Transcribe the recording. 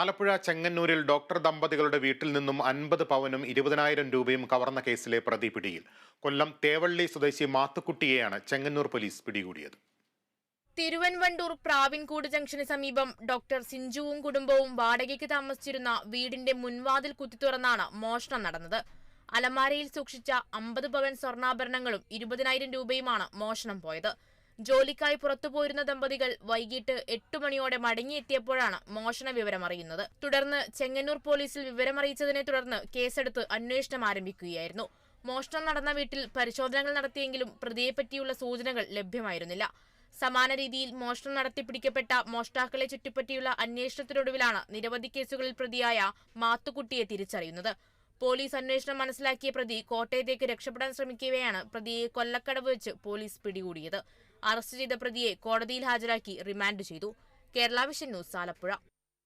ആലപ്പുഴ ചെങ്ങന്നൂരിൽ ഡോക്ടർ ദമ്പതികളുടെ വീട്ടിൽ നിന്നും അൻപത് പവനും ഇരുപതിനായിരം രൂപയും കവർന്ന കേസിലെ പ്രതി പിടിയിൽ. കൊല്ലം തേവള്ളി സ്വദേശി മാത്തുക്കുട്ടിയെയാണ് ചെങ്ങന്നൂർ പോലീസ് പിടികൂടിയത്. തിരുവൻവണ്ടൂർ പ്രാവിൻകൂട് ജംഗ്ഷന് സമീപം ഡോക്ടർ സിഞ്ചുവും കുടുംബവും വാടകയ്ക്ക് താമസിച്ചിരുന്ന വീടിന്റെ മുൻവാതിൽ കുത്തിത്തുറന്നാണ് മോഷണം നടന്നത്. അലമാരയിൽ സൂക്ഷിച്ച അമ്പത് പവൻ സ്വർണാഭരണങ്ങളും ഇരുപതിനായിരം രൂപയുമാണ് മോഷണം പോയത്. ജോലിക്കായി പുറത്തുപോയിരുന്ന ദമ്പതികൾ വൈകിട്ട് എട്ട് മണിയോടെ മടങ്ങിയെത്തിയപ്പോഴാണ് മോഷണ വിവരം അറിയുന്നത്. തുടർന്ന് ചെങ്ങന്നൂർ പോലീസിൽ വിവരമറിയിച്ചതിനെ തുടർന്ന് കേസെടുത്ത് അന്വേഷണം ആരംഭിക്കുകയായിരുന്നു. മോഷണം നടന്ന വീട്ടിൽ പരിശോധനകൾ നടത്തിയെങ്കിലും പ്രതിയെപ്പറ്റിയുള്ള സൂചനകൾ ലഭ്യമായിരുന്നില്ല. സമാന രീതിയിൽ മോഷണം നടത്തി പിടിക്കപ്പെട്ട മോഷ്ടാക്കളെ ചുറ്റിപ്പറ്റിയുള്ള അന്വേഷണത്തിനൊടുവിലാണ് നിരവധി കേസുകളിൽ പ്രതിയായ മാത്തുക്കുട്ടിയെ തിരിച്ചറിയുന്നത്. പോലീസ് അന്വേഷണം മനസ്സിലാക്കിയ പ്രതി കോട്ടയത്തേക്ക് രക്ഷപ്പെടാൻ ശ്രമിക്കവെയാണ് പ്രതിയെ കൊല്ലക്കടവ് വെച്ച് പോലീസ് പിടികൂടിയത്. അറസ്റ്റ് ചെയ്ത പ്രതിയെ കോടതിയിൽ ഹാജരാക്കി റിമാൻഡ് ചെയ്തു. Kerala vision news Alappuzha.